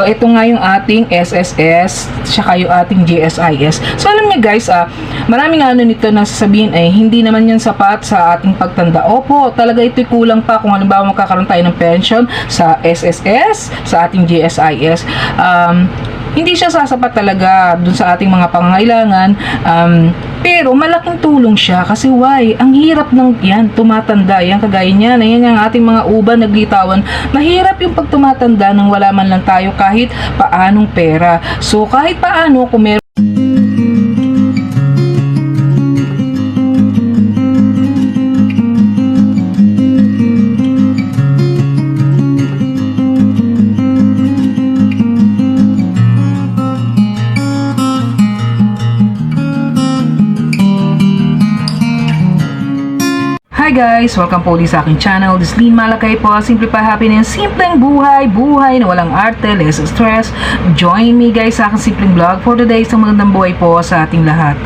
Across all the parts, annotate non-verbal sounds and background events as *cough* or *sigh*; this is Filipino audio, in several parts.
So, ito nga yung ating SSS, tsaka yung ating GSIS. So, alam niyo guys, ah, maraming ano nito na sasabihin ay hindi naman yan sapat sa ating pagtanda. Opo, talaga ito'y kulang pa kung halimbawa magkakaroon tayo ng pension sa SSS, sa ating GSIS. Um, hindi siya sasapat talaga dun sa ating mga pangangailangan. Um, pero malaking tulong siya kasi why? Ang hirap ng yan, tumatanda. Yan kagaya niyan. Ayan yung ating mga uban naglitawan. Mahirap yung pag tumatanda nang wala man lang tayo kahit paanong pera. So kahit paano kung meron Hi guys! Welcome po ulit sa aking channel. This is Lynn Malakay po. Simplify Happiness. Simpleng buhay. Buhay na walang arte, less stress. Join me guys sa aking simpleng vlog for today. Isang magandang buhay po sa ating lahat.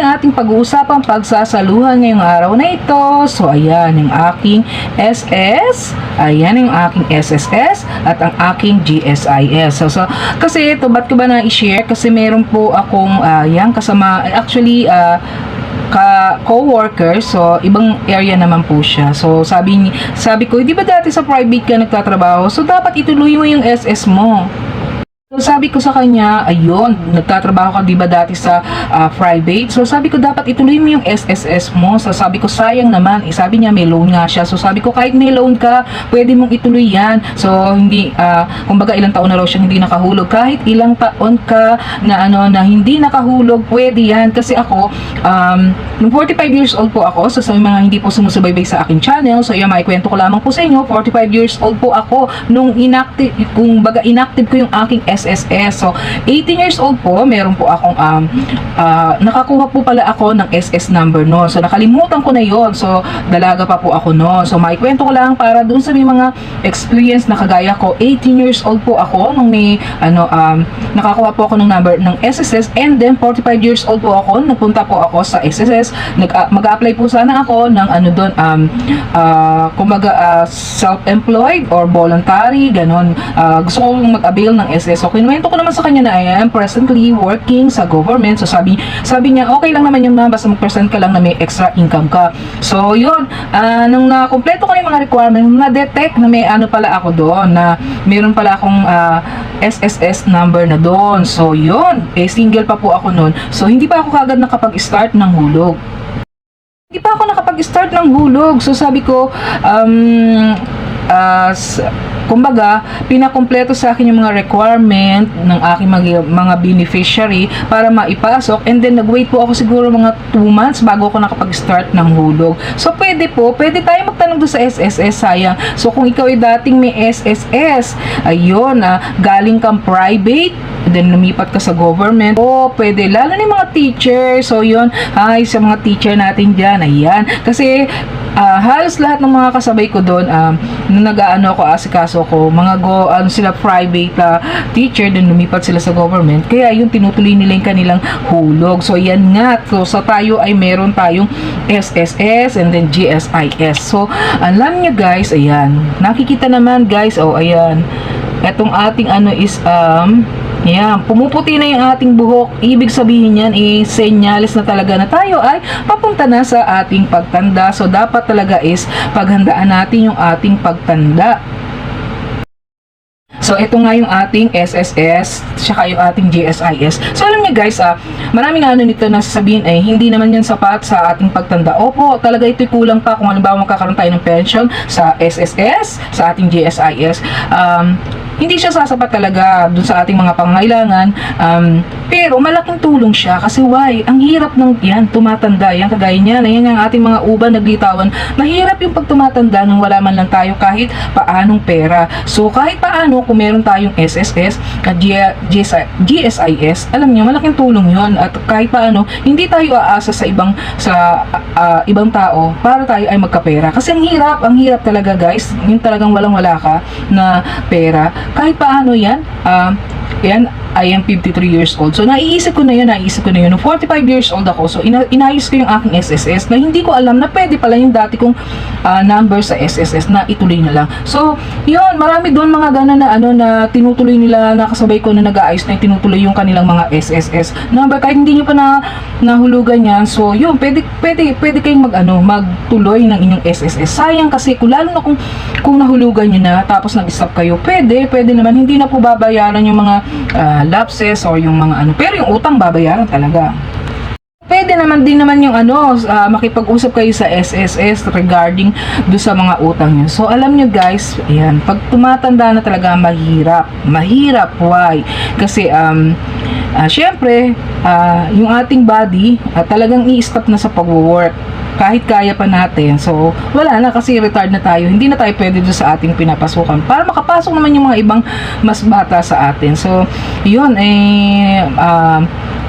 Yung ating pag-uusapang pagsasaluhan ngayong araw na ito? So, ayan yung aking SS, ayan yung aking SSS, at ang aking GSIS. So, so kasi ito, ba't ko ba na-share? Kasi meron po akong, ah, yan, kasama, actually, ah, ka co-worker so ibang area naman po siya so sabi ni sabi ko di ba dati sa private ka nagtatrabaho so dapat ituloy mo yung SS mo So sabi ko sa kanya, ayun, nagtatrabaho ka 'di ba dati sa ah, private? So sabi ko dapat ituloy mo yung SSS mo. So sabi ko sayang naman, eh, sabi niya may loan nga siya. So sabi ko kahit may loan ka, pwede mong ituloy 'yan. So hindi ah, kumbaga ilang taon na raw siyang hindi nakahulog. Kahit ilang taon ka na ano na hindi nakahulog, pwede 'yan kasi ako um nung 45 years old po ako, so sa mga hindi po sumusubaybay sa aking channel, so yan maikwento ko lamang po sa inyo, 45 years old po ako nung inactive, kung baga inactive ko yung aking. So, 18 years old po, meron po akong, um, ah, nakakuha po pala ako ng SS number no. So, nakalimutan ko na yon So, dalaga pa po ako no. So, maikwento ko lang para dun sa may mga experience na kagaya ko, 18 years old po ako nung may, ano, um, nakakuha po ako ng number ng SSS and then 45 years old po ako, nagpunta po ako sa SSS, nag, ah, mag-apply po sana ako ng ano doon, um, ah, kumbaga, ah, self-employed or voluntary, ganon. Ah, gusto kong mag-avail ng SS. So, kinuwento ko naman sa kanya na I am presently working sa government. So, sabi, sabi niya, okay lang naman yung na, basta mag-present ka lang na may extra income ka. So, yun, ah, nung na-kompleto ko yung mga requirement, na-detect na may ano pala ako doon, na meron pala akong ah, SSS number na doon. So, yun, eh, single pa po ako noon. So, hindi pa ako kagad nakapag-start ng hulog. Hindi pa ako nakapag-start ng hulog. So sabi ko, um, s- kumbaga, pinakompleto sa akin yung mga requirement ng aking mga, mga beneficiary para maipasok and then nag-wait po ako siguro mga 2 months bago ako nakapag-start ng hulog. So pwede po, pwede tayo magtanong doon sa SSS sayang. So kung ikaw ay dating may SSS, ayun, ah, galing kang private, then lumipat ka sa government, o pwede, lalo na yung mga teacher, so yun, hi sa mga teacher natin dyan, ayan, kasi ah, halos lahat ng mga kasabay ko doon, um, nung nag-ano ako, asikaso ko, mga go, ano sila, private ah, teacher, then lumipat sila sa government, kaya yung tinutuloy nila yung kanilang hulog, so yan nga, so sa tayo ay meron tayong SSS and then GSIS, so alam nyo guys, ayan, nakikita naman guys, oh ayan, etong ating ano is um yan, pumuputi na yung ating buhok. Ibig sabihin yan, eh, senyales na talaga na tayo ay papunta na sa ating pagtanda. So, dapat talaga is paghandaan natin yung ating pagtanda. So, ito nga yung ating SSS, tsaka yung ating GSIS. So, alam niyo guys, ah, maraming ano nito na sasabihin ay hindi naman yan sapat sa ating pagtanda. Opo, talaga ito'y kulang pa kung halimbawa magkakaroon tayo ng pension sa SSS, sa ating GSIS. Um, hindi siya sasapat talaga dun sa ating mga pangangailangan. Um, pero malaking tulong siya kasi why? Ang hirap ng yan, tumatanda. Yan kagaya niyan. Ayan ang ating mga uban naglitawan. Mahirap yung pag nang wala man lang tayo kahit paanong pera. So kahit paano kung meron tayong SSS at GSIS, alam niyo malaking tulong 'yon at kahit paano hindi tayo aasa sa ibang sa ah, ibang tao para tayo ay magkapera. Kasi ang hirap, ang hirap talaga guys. Yung talagang walang wala ka na pera. Kahit paano 'yan, ah, yan I am 53 years old. So, naiisip ko na yun, naiisip ko na yun. Nung 45 years old ako, so ina inayos ko yung aking SSS na hindi ko alam na pwede pala yung dati kong ah, number sa SSS na ituloy na lang. So, yun, marami doon mga gana na ano na tinutuloy nila, nakasabay ko na nag-aayos na tinutuloy yung kanilang mga SSS number. Kahit hindi nyo pa na nahulugan yan, so yun, pwede, pwede, pwede kayong mag, ano, magtuloy ng inyong SSS. Sayang kasi, kung lalo na kung, kung nahulugan nyo na, tapos nag-stop kayo, pwede, pwede naman, hindi na po babayaran yung mga ah, lapses or yung mga ano, pero yung utang babayaran talaga. Pwede naman din naman yung ano, ah, makipag-usap kayo sa SSS regarding do sa mga utang nyo. So, alam nyo guys, ayan, pag tumatanda na talaga, mahirap. Mahirap, why? Kasi, um, ah, syempre, ah, yung ating body, ah, talagang i-stop na sa pag-work kahit kaya pa natin. So, wala na kasi retired na tayo. Hindi na tayo pwede doon sa ating pinapasukan para makapasok naman yung mga ibang mas bata sa atin. So, yun, eh, ah,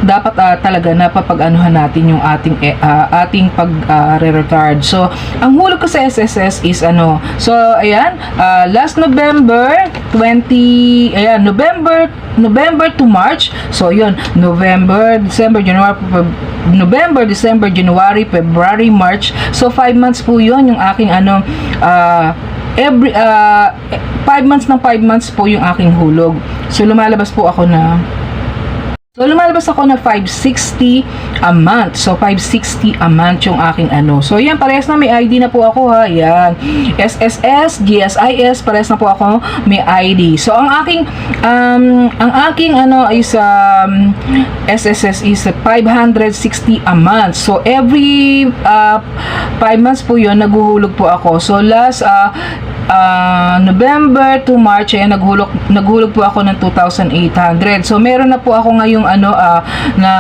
dapat ah, talaga napapag-anuhan natin yung ating ah, ating pag ah, re-retard. So, ang hulog ko sa SSS is ano. So, ayan, ah, last November 20 ayan, November November to March. So, yun, November, December, January, November, December, January, February, March. So, 5 months po yun yung aking ano ah, every ah, 5 months ng 5 months po yung aking hulog. So, lumalabas po ako na So, lumalabas ako na 560 a month. So, 560 a month yung aking ano. So, yan, parehas na may ID na po ako ha. Yan. SSS, GSIS, parehas na po ako may ID. So, ang aking, um, ang aking ano is, um, SSS is 560 a month. So, every uh, 5 months po yun, naguhulog po ako. So, last, uh, uh, November to March ay naghulog naghulog po ako ng 2,800. So meron na po ako ngayong ano ah, na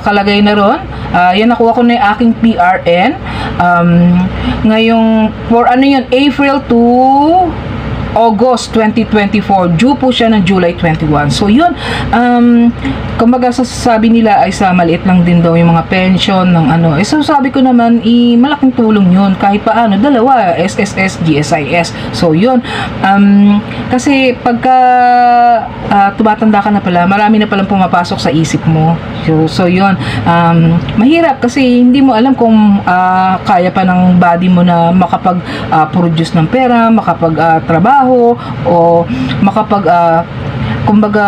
kalagay na ron. Ah, yan nakuha ko na yung aking PRN. Um, ngayong for ano yun April to August 2024. Due po siya ng July 21. So, yun. Um, kumbaga, sasabi nila ay sa maliit lang din daw yung mga pension ng ano. Eh, so, sabi ko naman, i malaking tulong yun. Kahit paano, dalawa, SSS, GSIS. So, yun. Um, kasi, pagka ah, tumatanda ka na pala, marami na palang pumapasok sa isip mo. So, so yun. Um, mahirap kasi hindi mo alam kung ah, kaya pa ng body mo na makapag-produce ng pera, makapag-trabaho, o makapag ah, kumbaga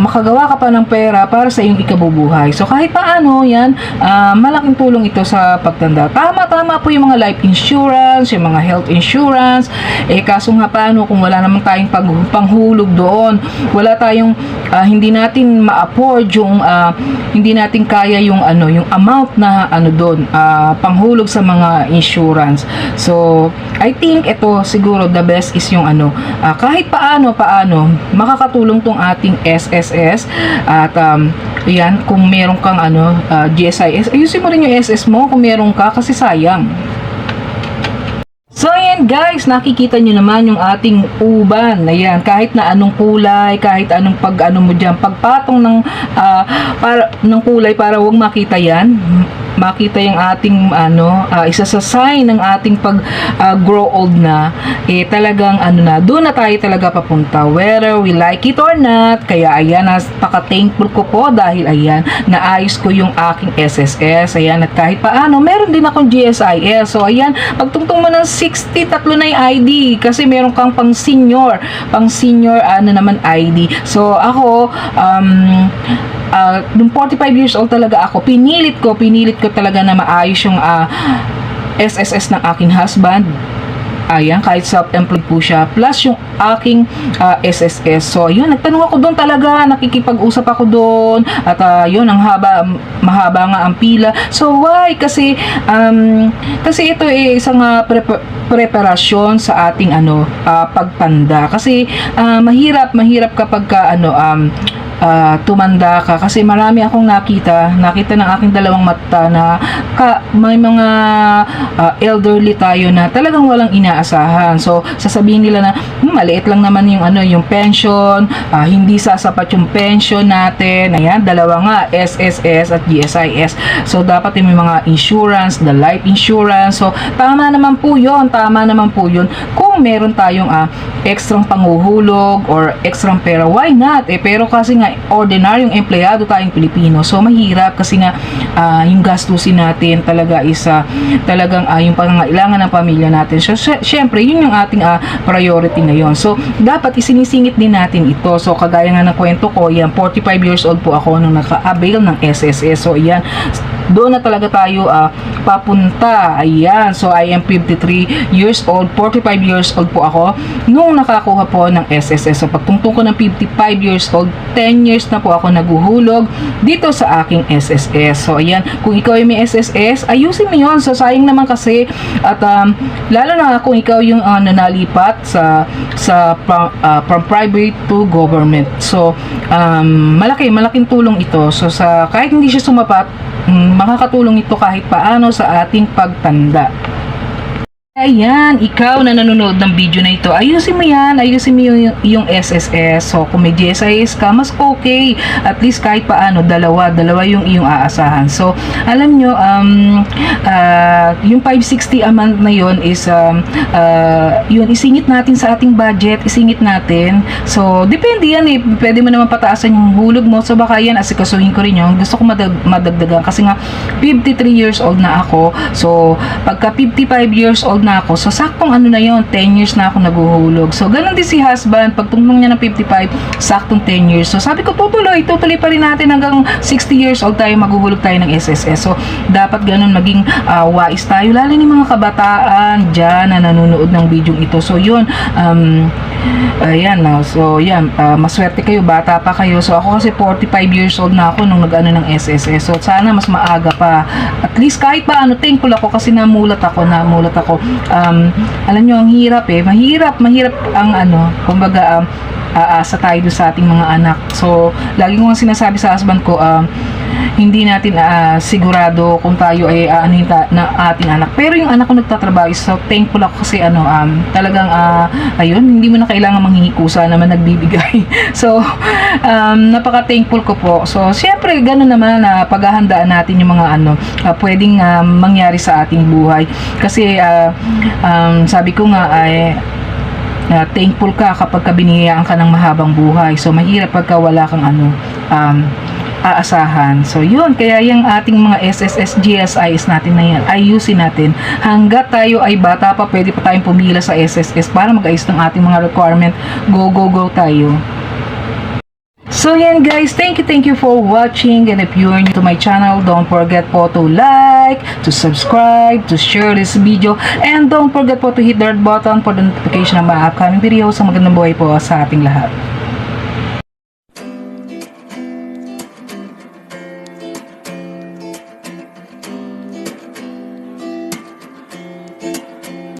makagawa ka pa ng pera para sa iyong ikabubuhay. So kahit paano yan, ah, malaking tulong ito sa pagtanda. Tama-tama po yung mga life insurance, yung mga health insurance. Eh kaso nga paano kung wala namang tayong pag, panghulog doon, wala tayong ah, hindi natin ma-afford yung ah, hindi natin kaya yung ano, yung amount na ano doon, ah, panghulog sa mga insurance. So I think ito siguro the best is yung ano, ah, kahit paano paano makakatulong tong ating SSS at um, yan kung meron kang ano ah, GSIS ayusin mo rin yung SS mo kung meron ka kasi sayang So, ayan guys, nakikita nyo naman yung ating uban. Ayan, kahit na anong kulay, kahit anong pag ano mo dyan, pagpatong ng, ah, para, ng kulay para wag makita yan. Makita yung ating ano, ah, isa sa sign ng ating pag ah, grow old na, eh talagang ano na, doon na tayo talaga papunta. Whether we like it or not, kaya ayan, napaka-thankful ko po dahil ayan, naayos ko yung aking SSS. Ayan, at kahit paano, meron din akong GSIS. So, ayan, pagtungtong mo ng 60, tatlo na yung ID. Kasi meron kang pang senior. Pang senior, ano naman, ID. So, ako, um, uh, nung 45 years old talaga ako, pinilit ko, pinilit ko talaga na maayos yung ah, SSS ng aking husband. Ayan, kahit self-employed po siya. Plus yung aking ah, SSS. So, yun, nagtanong ako doon talaga. Nakikipag-usap ako doon. At ah, yun, ang haba, mahaba nga ang pila. So, why? Kasi, um, kasi ito ay isang ah, prep- preparasyon sa ating ano, ah, pagtanda. Kasi, ah, mahirap, mahirap kapag ka, ano, um, ah, tumanda ka. Kasi marami akong nakita. Nakita ng aking dalawang mata na ka, may mga ah, elderly tayo na talagang walang inaasahan. So sasabihin nila na "Hmm, maliit lang naman yung ano yung pension. Ah, hindi sasapat yung pension natin. Ayan dalawa nga SSS at GSIS so dapat yung mga insurance the life insurance. So tama naman po yon tama naman po yun. Kung meron tayong ah, extrang panguhulog or extrang pera why not? Eh pero kasi nga mga ordinaryong empleyado tayong Pilipino. So mahirap kasi nga ah, yung gastusin natin talaga is ah, talagang ah, yung pangangailangan ng pamilya natin. So sy- syempre yun yung ating ah, priority ngayon. So dapat isinisingit din natin ito. So kagaya nga ng kwento ko, yan 45 years old po ako nung naka-avail ng SSS. So yan, doon na talaga tayo ah, papunta. Ayan. So I am 53 years old, 45 years old po ako nung nakakuha po ng SSS. So pagtungtong ko ng 55 years old, 10 years na po ako naguhulog dito sa aking SSS. So ayan, kung ikaw ay may SSS, ayusin mo yun. So sayang naman kasi at um, lalo na kung ikaw yung ah, nanalipat sa sa ah, from private to government. So um, malaki, malaking tulong ito. So sa kahit hindi siya sumapat, makakatulong ito kahit paano sa ating pagtanda. Ayan, ikaw na nanonood ng video na ito, ayusin mo yan, ayusin mo yung, yung SSS. So, kung may GSIS ka, mas okay. At least kahit paano, dalawa, dalawa yung iyong aasahan. So, alam nyo, um, ah, yung 560 a month na yun is, um, ah, yun, isingit natin sa ating budget, isingit natin. So, depende yan eh. Pwede mo naman pataasan yung hulog mo. So, baka yan, asikasuhin ko rin yun. Gusto ko madag madagdagan kasi nga, 53 years old na ako. So, pagka 55 years old na ako, so saktong ano na yon 10 years na ako naguhulog. So, ganun din si husband, pag tungtong niya ng 55, saktong 10 years. So, sabi ko, tutuloy, tutuloy pa rin natin hanggang 60 years old tayo, maguhulog tayo ng SSS. So, dapat ganun maging ah, wais tayo, lalo ni mga kabataan dyan na nanonood ng video ito. So, yun, um, ayan, no. so, yan, ah, maswerte kayo, bata pa kayo. So, ako kasi 45 years old na ako nung nag-ano ng SSS. So, sana mas maaga pa. At least kahit pa ano, thankful ako kasi namulat ako, namulat ako. Um, alam nyo, ang hirap eh. Mahirap, mahirap ang ano, kumbaga, um, aasa tayo sa ating mga anak. So, lagi ko nga sinasabi sa husband ko, um, hindi natin ah, sigurado kung tayo ay uh, ano yung ta- na ating anak. Pero yung anak ko nagtatrabaho, so thankful ako kasi ano, um, talagang, ah, ayun, hindi mo na kailangan manghingi kusa naman nagbibigay. *laughs* so, um, napaka-thankful ko po. So, syempre, gano'n naman na paghahandaan natin yung mga ano, ah, pwedeng ah, mangyari sa ating buhay. Kasi, ah, um, sabi ko nga ay, na thankful ka kapag ka ka ng mahabang buhay. So, mahirap pagka wala kang ano, um, aasahan. So, yun. Kaya yung ating mga SSS, GSIs natin na yan, ayusin natin. Hanggat tayo ay bata pa, pwede pa tayong pumila sa SSS para mag-ayos ng ating mga requirement. Go, go, go tayo. So yan guys, thank you, thank you for watching and if you are new to my channel, don't forget po to like, to subscribe, to share this video and don't forget po to hit red button for the notification ng mga upcoming videos. Sa magandang buhay po sa ating lahat.